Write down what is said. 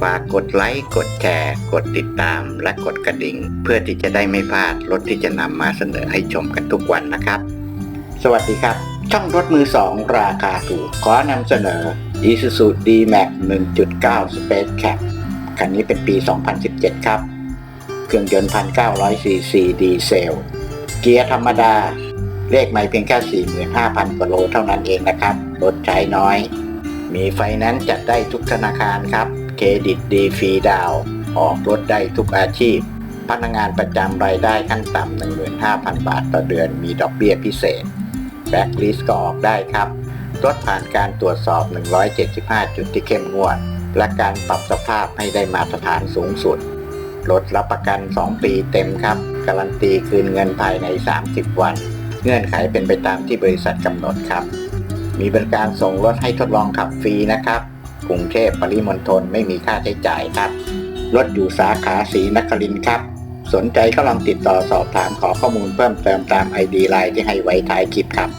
ฝากกดไลค์ กดแชร์ กดติดตาม และกดกระดิ่ง เพื่อที่จะได้ไม่พลาดรถที่จะนำมาเสนอให้ชมกันทุกวันนะครับ สวัสดีครับ ช่องรถมือสองราคาถูก ขอนำเสนอ Isuzu D-Max 1.9 Space Cap คันนี้เป็นปี 2017 ครับ เครื่องยนต์ 1,900ซีซีดีเซล เกียร์ธรรมดา เลขไม่เพียงแค่ 45,000กว่าโลเท่านั้นเองนะครับ รถใช้น้อย มีไฟแนั้นซ์จัดได้ทุกธนาคารครับ เครดิตดีฟรีดาวออกรถได้ทุกอาชีพ พนักงานประจำรายได้ขั้นต่ำ15,000 บาทต่อเดือนมีดอกเบี้ยพิเศษแบ็กลิสก็ออกได้ครับ รถผ่านการตรวจสอบ 175 จุดที่เข้มงวด และการปรับสภาพให้ได้มาตรฐานสูงสุด รถรับประกัน 2 ปีเต็มครับ การันตีคืนเงินภายใน 30 วัน เงื่อนไขเป็นไปตามที่บริษัทกำหนดครับ มีบริการส่งรถให้ทดลองขับฟรีนะครับ เทพปริมณฑลไม่มีค่าใช้จ่ายครับ รถอยู่สาขาสีนครินครับ สนใจก็ลองติดต่อสอบถามขอข้อมูลเพิ่มเติมตามไอดีไลน์ที่ให้ไว้ท้ายคลิปครับ